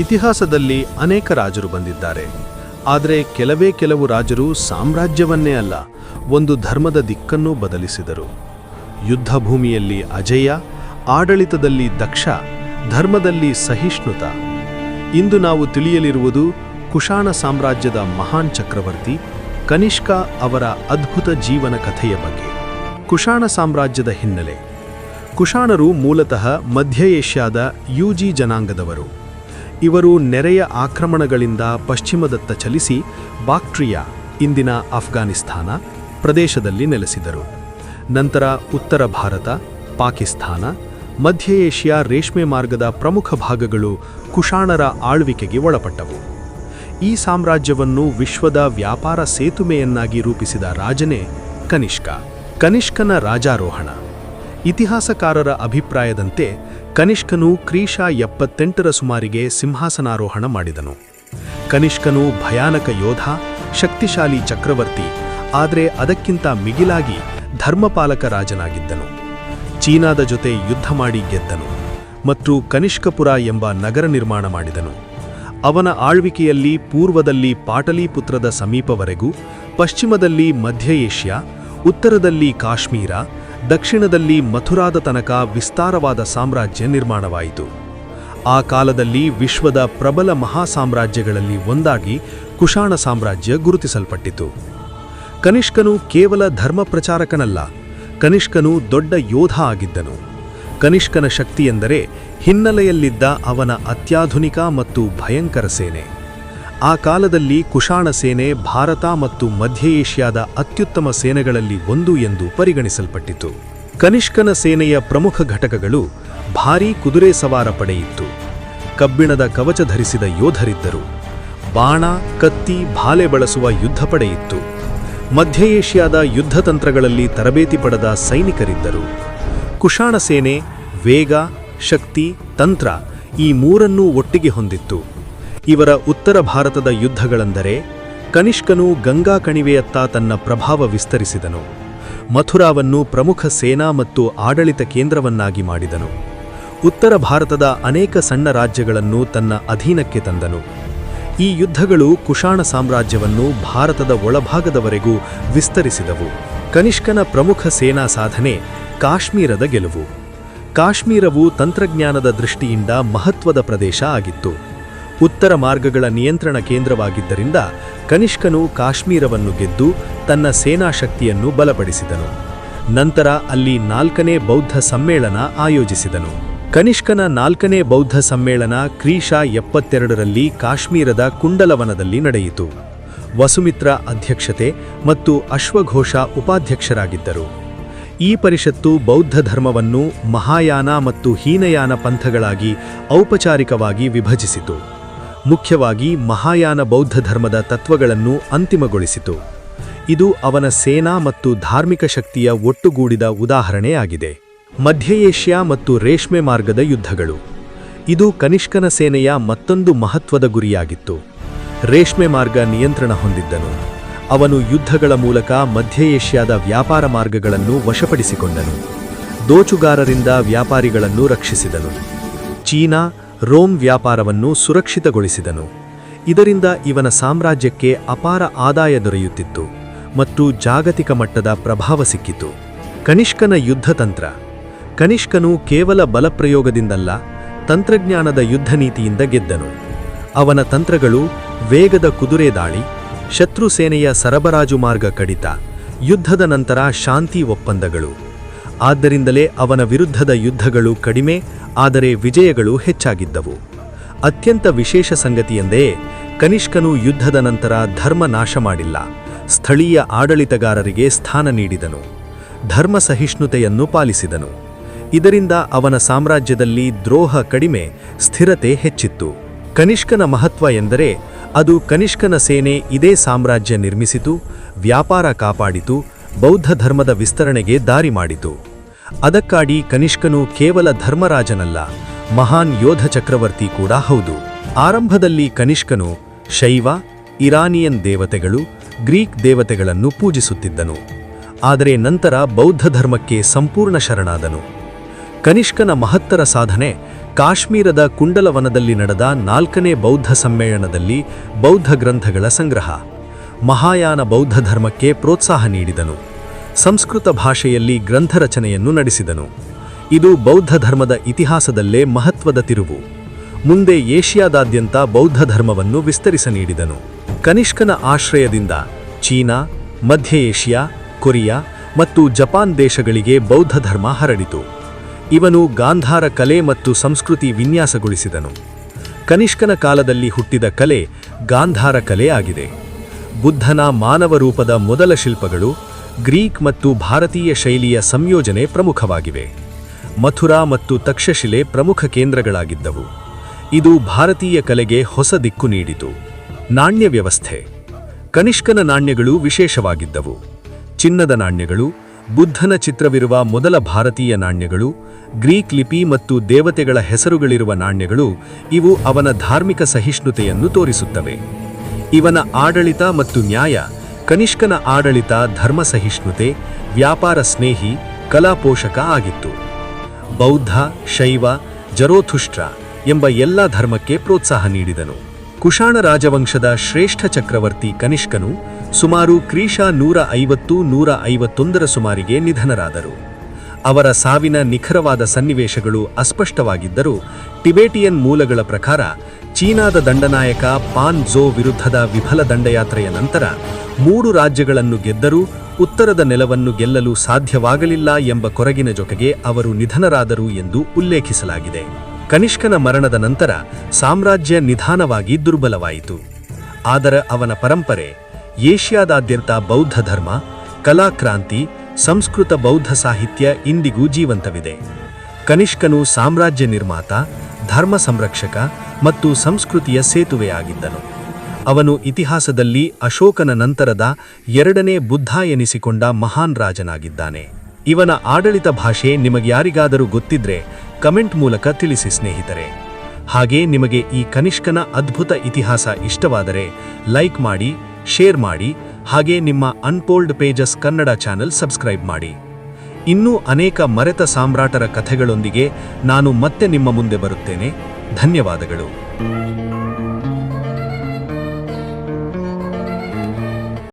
ಇತಿಹಾಸದಲ್ಲಿ ಅನೇಕ ರಾಜರು ಬಂದಿದ್ದಾರೆ. ಆದರೆ ಕೆಲವೇ ಕೆಲವು ರಾಜರು ಸಾಮ್ರಾಜ್ಯವನ್ನೇ ಅಲ್ಲ, ಒಂದು ಧರ್ಮದ ದಿಕ್ಕನ್ನು ಬದಲಿಸಿದರು. ಯುದ್ಧ ಭೂಮಿಯಲ್ಲಿ ಅಜಯ, ಆಡಳಿತದಲ್ಲಿ ದಕ್ಷ, ಧರ್ಮದಲ್ಲಿ ಸಹಿಷ್ಣುತ. ಇಂದು ನಾವು ತಿಳಿಯಲಿರುವುದು ಕುಶಾಣ ಸಾಮ್ರಾಜ್ಯದ ಮಹಾನ್ ಚಕ್ರವರ್ತಿ ಕನಿಷ್ಕ ಅವರ ಅದ್ಭುತ ಜೀವನ ಕಥೆಯ ಬಗ್ಗೆ. ಕುಶಾಣ ಸಾಮ್ರಾಜ್ಯದ ಹಿನ್ನೆಲೆ. ಕುಶಾಣರು ಮೂಲತಃ ಮಧ್ಯ ಏಷ್ಯಾದ ಯುಜಿ ಜನಾಂಗದವರು. ಇವರು ನೆರೆಯ ಆಕ್ರಮಣಗಳಿಂದ ಪಶ್ಚಿಮದತ್ತ ಚಲಿಸಿ ಬಾಕ್ಟ್ರಿಯಾ, ಇಂದಿನ ಅಫ್ಘಾನಿಸ್ತಾನ ಪ್ರದೇಶದಲ್ಲಿ ನೆಲೆಸಿದರು. ನಂತರ ಉತ್ತರ ಭಾರತ, ಪಾಕಿಸ್ತಾನ, ಮಧ್ಯ ಏಷ್ಯಾ ರೇಷ್ಮೆ ಮಾರ್ಗದ ಪ್ರಮುಖ ಭಾಗಗಳು ಕುಶಾಣರ ಆಳ್ವಿಕೆಗೆ ಒಳಪಟ್ಟವು. ಈ ಸಾಮ್ರಾಜ್ಯವನ್ನು ವಿಶ್ವದ ವ್ಯಾಪಾರ ಸೇತುವೆಯನ್ನಾಗಿ ರೂಪಿಸಿದ ರಾಜನೇ ಕನಿಷ್ಕ. ಕನಿಷ್ಕನ ರಾಜಾರೋಹಣ. ಇತಿಹಾಸಕಾರರ ಅಭಿಪ್ರಾಯದಂತೆ ಕನಿಷ್ಕನು ಕ್ರೀಶ ಎಪ್ಪತ್ತೆಂಟರ ಸುಮಾರಿಗೆ ಸಿಂಹಾಸನಾರೋಹಣ ಮಾಡಿದನು. ಕನಿಷ್ಕನು ಭಯಾನಕ ಯೋಧ, ಶಕ್ತಿಶಾಲಿ ಚಕ್ರವರ್ತಿ, ಆದರೆ ಅದಕ್ಕಿಂತ ಮಿಗಿಲಾಗಿ ಧರ್ಮಪಾಲಕ ರಾಜನಾಗಿದ್ದನು. ಚೀನಾದ ಜೊತೆ ಯುದ್ಧ ಮಾಡಿ ಗೆದ್ದನು ಮತ್ತು ಕನಿಷ್ಕಪುರ ಎಂಬ ನಗರ ನಿರ್ಮಾಣ ಮಾಡಿದನು. ಅವನ ಆಳ್ವಿಕೆಯಲ್ಲಿ ಪೂರ್ವದಲ್ಲಿ ಪಾಟಲಿಪುತ್ರದ ಸಮೀಪವರೆಗೂ ಪಶ್ಚಿಮದಲ್ಲಿ ಮಧ್ಯ ಏಷ್ಯಾ, ಉತ್ತರದಲ್ಲಿ ಕಾಶ್ಮೀರ ದಕ್ಷಿಣದಲ್ಲಿ ಮಥುರಾದ ತನಕ ವಿಸ್ತಾರವಾದ ಸಾಮ್ರಾಜ್ಯ ನಿರ್ಮಾಣವಾಯಿತು. ಆ ಕಾಲದಲ್ಲಿ ವಿಶ್ವದ ಪ್ರಬಲ ಮಹಾಸಾಮ್ರಾಜ್ಯಗಳಲ್ಲಿ ಒಂದಾಗಿ ಕುಶಾಣ ಸಾಮ್ರಾಜ್ಯ ಗುರುತಿಸಲ್ಪಟ್ಟಿತು. ಕನಿಷ್ಕನು ಕೇವಲ ಧರ್ಮ ಪ್ರಚಾರಕನಲ್ಲ ಕನಿಷ್ಕನು ದೊಡ್ಡ ಯೋಧ ಆಗಿದ್ದನು. ಕನಿಷ್ಕನ ಶಕ್ತಿಯೆಂದರೆ ಹಿನ್ನೆಲೆಯಲ್ಲಿದ್ದ ಅವನ ಅತ್ಯಾಧುನಿಕ ಮತ್ತು ಭಯಂಕರ ಸೇನೆ. ಆ ಕಾಲದಲ್ಲಿ ಕುಶಾಣ ಸೇನೆ ಭಾರತ ಮತ್ತು ಮಧ್ಯ ಏಷ್ಯಾದ ಅತ್ಯುತ್ತಮ ಸೇನೆಗಳಲ್ಲಿ ಒಂದು ಎಂದು ಪರಿಗಣಿಸಲ್ಪಟ್ಟಿತು. ಕನಿಷ್ಕನ ಸೇನೆಯ ಪ್ರಮುಖ ಘಟಕಗಳು ಭಾರೀ ಕುದುರೆ ಸವಾರ ಪಡೆಯಿತ್ತು. ಕಬ್ಬಿಣದ ಕವಚ ಧರಿಸಿದ ಯೋಧರಿದ್ದರು. ಬಾಣ, ಕತ್ತಿ ಭಾಲೆ ಬಳಸುವ ಯುದ್ಧ ಪಡೆಯಿತ್ತು. ಮಧ್ಯ ಏಷ್ಯಾದ ಯುದ್ಧ ತಂತ್ರಗಳಲ್ಲಿ ತರಬೇತಿ ಪಡೆದ ಸೈನಿಕರಿದ್ದರು. ಕುಶಾಣ ಸೇನೆ, ವೇಗ, ಶಕ್ತಿ, ತಂತ್ರ ಈ ಮೂರನ್ನೂ ಒಟ್ಟಿಗೆ ಹೊಂದಿತ್ತು. ಇವರ ಉತ್ತರ ಭಾರತದ ಯುದ್ಧಗಳೆಂದರೆ ಕನಿಷ್ಕನು ಗಂಗಾ ಕಣಿವೆಯತ್ತ ತನ್ನ ಪ್ರಭಾವ ವಿಸ್ತರಿಸಿದನು. ಮಥುರಾವನ್ನು ಪ್ರಮುಖ ಸೇನಾ ಮತ್ತು ಆಡಳಿತ ಕೇಂದ್ರವನ್ನಾಗಿ ಮಾಡಿದನು. ಉತ್ತರ ಭಾರತದ ಅನೇಕ ಸಣ್ಣ ರಾಜ್ಯಗಳನ್ನು ತನ್ನ ಅಧೀನಕ್ಕೆ ತಂದನು. ಈ ಯುದ್ಧಗಳು ಕುಶಾಣ ಸಾಮ್ರಾಜ್ಯವನ್ನು ಭಾರತದ ಒಳಭಾಗದವರೆಗೂ ವಿಸ್ತರಿಸಿದವು. ಕನಿಷ್ಕನ ಪ್ರಮುಖ ಸೇನಾ ಸಾಧನೆ ಕಾಶ್ಮೀರದ ಗೆಲುವು. ಕಾಶ್ಮೀರವು ತಂತ್ರಜ್ಞಾನದ ದೃಷ್ಟಿಯಿಂದ ಮಹತ್ವದ ಪ್ರದೇಶ ಆಗಿತ್ತು. ಉತ್ತರ ಮಾರ್ಗಗಳ ನಿಯಂತ್ರಣ ಕೇಂದ್ರವಾಗಿದ್ದರಿಂದ ಕನಿಷ್ಕನು ಕಾಶ್ಮೀರವನ್ನು ಗೆದ್ದು ತನ್ನ ಸೇನಾ ಶಕ್ತಿಯನ್ನು ಬಲಪಡಿಸಿದನು. ನಂತರ ಅಲ್ಲಿ ನಾಲ್ಕನೇ ಬೌದ್ಧ ಸಮ್ಮೇಳನ ಆಯೋಜಿಸಿದನು. ಕನಿಷ್ಕನ ನಾಲ್ಕನೇ ಬೌದ್ಧ ಸಮ್ಮೇಳನ ಕ್ರೀಶಾ ಎಪ್ಪತ್ತೆರಡರಲ್ಲಿ ಕಾಶ್ಮೀರದ ಕುಂಡಲವನದಲ್ಲಿ ನಡೆಯಿತು. ವಸುಮಿತ್ರ ಅಧ್ಯಕ್ಷತೆ ಮತ್ತು ಅಶ್ವಘೋಷ ಉಪಾಧ್ಯಕ್ಷರಾಗಿದ್ದರು. ಈ ಪರಿಷತ್ತು ಬೌದ್ಧ ಧರ್ಮವನ್ನು ಮಹಾಯಾನ ಮತ್ತು ಹೀನಯಾನ ಪಂಥಗಳಾಗಿ ಔಪಚಾರಿಕವಾಗಿ ವಿಭಜಿಸಿತು. ಮುಖ್ಯವಾಗಿ ಮಹಾಯಾನ ಬೌದ್ಧ ಧರ್ಮದ ತತ್ವಗಳನ್ನು ಅಂತಿಮಗೊಳಿಸಿತು. ಇದು ಅವನ ಸೇನಾ ಮತ್ತು ಧಾರ್ಮಿಕ ಶಕ್ತಿಯ ಒಟ್ಟುಗೂಡಿದ ಉದಾಹರಣೆಯಾಗಿದೆ. ಮಧ್ಯ ಏಷ್ಯಾ ಮತ್ತು ರೇಷ್ಮೆ ಮಾರ್ಗದ ಯುದ್ಧಗಳು. ಇದು ಕನಿಷ್ಕನ ಸೇನೆಯ ಮತ್ತೊಂದು ಮಹತ್ವದ ಗುರಿಯಾಗಿತ್ತು. ರೇಷ್ಮೆ ಮಾರ್ಗ ನಿಯಂತ್ರಣ ಹೊಂದಿದ್ದನು. ಅವನು ಯುದ್ಧಗಳ ಮೂಲಕ ಮಧ್ಯ ಏಷ್ಯಾದ ವ್ಯಾಪಾರ ಮಾರ್ಗಗಳನ್ನು ವಶಪಡಿಸಿಕೊಂಡನು. ದೋಚುಗಾರರಿಂದ ವ್ಯಾಪಾರಿಗಳನ್ನು ರಕ್ಷಿಸಿದನು. ಚೀನಾ ರೋಮ್ ವ್ಯಾಪಾರವನ್ನು ಸುರಕ್ಷಿತಗೊಳಿಸಿದನು. ಇದರಿಂದ ಇವನ ಸಾಮ್ರಾಜ್ಯಕ್ಕೆ ಅಪಾರ ಆದಾಯ ದೊರೆಯುತ್ತಿತ್ತು ಮತ್ತು ಜಾಗತಿಕ ಮಟ್ಟದ ಪ್ರಭಾವ ಸಿಕ್ಕಿತು. ಕನಿಷ್ಕನ ಯುದ್ಧತಂತ್ರ ಕನಿಷ್ಕನು ಕೇವಲ ಬಲಪ್ರಯೋಗದಿಂದಲ್ಲ, ತಂತ್ರಜ್ಞಾನದ ಯುದ್ಧ ನೀತಿಯಿಂದ ಗೆದ್ದನು. ಅವನ ತಂತ್ರಗಳು ವೇಗದ ಕುದುರೆ ದಾಳಿ, ಶತ್ರು ಸೇನೆಯ ಸರಬರಾಜು ಮಾರ್ಗ ಕಡಿತ, ಯುದ್ಧದ ನಂತರ ಶಾಂತಿ ಒಪ್ಪಂದಗಳು. ಆದ್ದರಿಂದಲೇ ಅವನ ವಿರುದ್ಧದ ಯುದ್ಧಗಳು ಕಡಿಮೆ, ಆದರೆ ವಿಜಯಗಳು ಹೆಚ್ಚಾಗಿದ್ದವು. ಅತ್ಯಂತ ವಿಶೇಷ ಸಂಗತಿಯೆಂದೇ, ಕನಿಷ್ಕನು ಯುದ್ಧದ ನಂತರ ಧರ್ಮ ನಾಶ ಮಾಡಿಲ್ಲ, ಸ್ಥಳೀಯ ಆಡಳಿತಗಾರರಿಗೆ ಸ್ಥಾನ ನೀಡಿದನು, ಧರ್ಮ ಸಹಿಷ್ಣುತೆಯನ್ನು ಪಾಲಿಸಿದನು. ಇದರಿಂದ ಅವನ ಸಾಮ್ರಾಜ್ಯದಲ್ಲಿ ದ್ರೋಹ ಕಡಿಮೆ, ಸ್ಥಿರತೆ ಹೆಚ್ಚಿತ್ತು. ಕನಿಷ್ಕನ ಮಹತ್ವ ಎಂದರೆ, ಅದು ಕನಿಷ್ಕನ ಸೇನೆ ಇದೇ ಸಾಮ್ರಾಜ್ಯ ನಿರ್ಮಿಸಿತು, ವ್ಯಾಪಾರ ಕಾಪಾಡಿತು, ಬೌದ್ಧ ಧರ್ಮದ ವಿಸ್ತರಣೆಗೆ ದಾರಿ ಮಾಡಿತು. ಅದಕ್ಕಾಗಿ ಕನಿಷ್ಕನು ಕೇವಲ ಧರ್ಮರಾಜನಲ್ಲ, ಮಹಾನ್ ಯೋಧ ಚಕ್ರವರ್ತಿ ಕೂಡ ಹೌದು. ಆರಂಭದಲ್ಲಿ ಕನಿಷ್ಕನು ಶೈವ, ಇರಾನಿಯನ್ ದೇವತೆಗಳು, ಗ್ರೀಕ್ ದೇವತೆಗಳನ್ನು ಪೂಜಿಸುತ್ತಿದ್ದನು. ಆದರೆ ನಂತರ ಬೌದ್ಧ ಧರ್ಮಕ್ಕೆ ಸಂಪೂರ್ಣ ಶರಣಾದನು. ಕನಿಷ್ಕನ ಮಹತ್ತರ ಸಾಧನೆ ಕಾಶ್ಮೀರದ ಕುಂಡಲವನದಲ್ಲಿ ನಡೆದ ನಾಲ್ಕನೇ ಬೌದ್ಧ ಸಮ್ಮೇಳನದಲ್ಲಿ ಬೌದ್ಧ ಗ್ರಂಥಗಳ ಸಂಗ್ರಹ. ಮಹಾಯಾನ ಬೌದ್ಧ ಧರ್ಮಕ್ಕೆ ಪ್ರೋತ್ಸಾಹ ನೀಡಿದನು. ಸಂಸ್ಕೃತ ಭಾಷೆಯಲ್ಲಿ ಗ್ರಂಥ ರಚನೆಯನ್ನು ನಡೆಸಿದನು. ಇದು ಬೌದ್ಧ ಧರ್ಮದ ಇತಿಹಾಸದಲ್ಲೇ ಮಹತ್ವದ ತಿರುವು. ಮುಂದೆ ಏಷ್ಯಾದಾದ್ಯಂತ ಬೌದ್ಧ ಧರ್ಮವನ್ನು ವಿಸ್ತರಿಸ ನೀಡಿದನು. ಕನಿಷ್ಕನ ಆಶ್ರಯದಿಂದ ಚೀನಾ, ಮಧ್ಯ ಏಷ್ಯಾ, ಕೊರಿಯಾ ಮತ್ತು ಜಪಾನ್ ದೇಶಗಳಿಗೆ ಬೌದ್ಧ ಧರ್ಮ ಹರಡಿತು. ಇವನು ಗಾಂಧಾರ ಕಲೆ ಮತ್ತು ಸಂಸ್ಕೃತಿ ವಿನ್ಯಾಸಗೊಳಿಸಿದನು. ಕನಿಷ್ಕನ ಕಾಲದಲ್ಲಿ ಹುಟ್ಟಿದ ಕಲೆ ಗಾಂಧಾರ ಕಲೆ ಆಗಿದೆ. ಬುದ್ಧನ ಮಾನವ ರೂಪದ ಮೊದಲ ಶಿಲ್ಪಗಳು ಗ್ರೀಕ್ ಮತ್ತು ಭಾರತೀಯ ಶೈಲಿಯ ಸಂಯೋಜನೆ ಪ್ರಮುಖವಾಗಿವೆ. ಮಥುರಾ ಮತ್ತು ತಕ್ಷಶಿಲೆ ಪ್ರಮುಖ ಕೇಂದ್ರಗಳಾಗಿದ್ದವು. ಇದು ಭಾರತೀಯ ಕಲೆಗೆ ಹೊಸ ದಿಕ್ಕು ನೀಡಿತು. ನಾಣ್ಯ ವ್ಯವಸ್ಥೆ. ಕನಿಷ್ಕನ ನಾಣ್ಯಗಳು ವಿಶೇಷವಾಗಿದ್ದವು. ಚಿನ್ನದ ನಾಣ್ಯಗಳು, ಬುದ್ಧನ ಚಿತ್ರವಿರುವ ಮೊದಲ ಭಾರತೀಯ ನಾಣ್ಯಗಳು, ಗ್ರೀಕ್ ಲಿಪಿ ಮತ್ತು ದೇವತೆಗಳ ಹೆಸರುಗಳಿರುವ ನಾಣ್ಯಗಳು, ಇವು ಅವನ ಧಾರ್ಮಿಕ ಸಹಿಷ್ಣುತೆಯನ್ನು ತೋರಿಸುತ್ತವೆ. ಇವನ ಆಡಳಿತ ಮತ್ತು ನ್ಯಾಯ ಕನಿಷ್ಕನ ಆಡಳಿತ ಧರ್ಮ ಸಹಿಷ್ಣುತೆ ವ್ಯಾಪಾರ ಸ್ನೇಹಿ ಕಲಾಪೋಷಕ ಆಗಿತ್ತು. ಬೌದ್ಧ, ಶೈವ ಜರೋಥುಷ್ಟ್ರ ಎಂಬ ಎಲ್ಲ ಧರ್ಮಕ್ಕೆ ಪ್ರೋತ್ಸಾಹ ನೀಡಿದನು. ಕುಶಾಣ ರಾಜವಂಶದ ಶ್ರೇಷ್ಠ ಚಕ್ರವರ್ತಿ ಕನಿಷ್ಕನು ಸುಮಾರು ಕ್ರೀಶ ನೂರ ಐವತ್ತು, ನೂರ ಐವತ್ತೊಂದರ ಸುಮಾರಿಗೆ ನಿಧನರಾದರು. ಅವರ ಸಾವಿನ ನಿಖರವಾದ ಸನ್ನಿವೇಶಗಳು ಅಸ್ಪಷ್ಟವಾಗಿದ್ದರೂ ಟಿಬೇಟಿಯನ್ ಮೂಲಗಳ ಪ್ರಕಾರ ಚೀನಾದ ದಂಡನಾಯಕ ಪಾನ್ ಝೋ ವಿರುದ್ಧದ ವಿಫಲ ದಂಡಯಾತ್ರೆಯ ನಂತರ ಮೂರು ರಾಜ್ಯಗಳನ್ನು ಗೆದ್ದರೂ ಉತ್ತರದ ನೆಲವನ್ನು ಗೆಲ್ಲಲು ಸಾಧ್ಯವಾಗಲಿಲ್ಲ ಎಂಬ ಕೊರಗಿನ ಜೊತೆಗೆ ಅವರು ನಿಧನರಾದರು ಎಂದು ಉಲ್ಲೇಖಿಸಲಾಗಿದೆ. ಕನಿಷ್ಕನ ಮರಣದ ನಂತರ ಸಾಮ್ರಾಜ್ಯ ನಿಧಾನವಾಗಿ ದುರ್ಬಲವಾಯಿತು. ಆದರೆ ಅವನ ಪರಂಪರೆ, ಏಷ್ಯಾದಾದ್ಯಂತ ಬೌದ್ಧ ಧರ್ಮ, ಕಲಾಕ್ರಾಂತಿ, ಸಂಸ್ಕೃತ ಬೌದ್ಧ ಸಾಹಿತ್ಯ ಇಂದಿಗೂ ಜೀವಂತವಿದೆ. ಕನಿಷ್ಕನು ಸಾಮ್ರಾಜ್ಯ ನಿರ್ಮಾತ ಧರ್ಮ ಸಂರಕ್ಷಕ ಮತ್ತು ಸಂಸ್ಕೃತಿಯ ಸೇತುವೆಯಾಗಿದ್ದನು. ಅವನು ಇತಿಹಾಸದಲ್ಲಿ ಅಶೋಕನ ನಂತರದ ಎರಡನೇ ಬುದ್ಧ ಎನಿಸಿಕೊಂಡ ಮಹಾನ್ ರಾಜನಾಗಿದ್ದಾನೆ. ಇವನ ಆಡಳಿತ ಭಾಷೆ ನಿಮಗ್ಯಾರಿಗಾದರೂ ಗೊತ್ತಿದ್ರೆ ಕಮೆಂಟ್ ಮೂಲಕ ತಿಳಿಸಿ ಸ್ನೇಹಿತರೆ. ಹಾಗೆ ನಿಮಗೆ ಈ ಕನಿಷ್ಕನ ಅದ್ಭುತ ಇತಿಹಾಸ ಇಷ್ಟವಾದರೆ ಲೈಕ್ ಮಾಡಿ, ಶೇರ್ ಮಾಡಿ, ಹಾಗೆ ನಿಮ್ಮ unfolded pages Kannada channel subscribe ಮಾಡಿ. ಇನ್ನೂ ಅನೇಕ ಮರೆತ ಸಾಮ್ರಾಟರ ಕಥೆಗಳೊಂದಿಗೆ ನಾನು ಮತ್ತೆ ನಿಮ್ಮ ಮುಂದೆ ಬರುತ್ತೇನೆ. ಧನ್ಯವಾದಗಳು.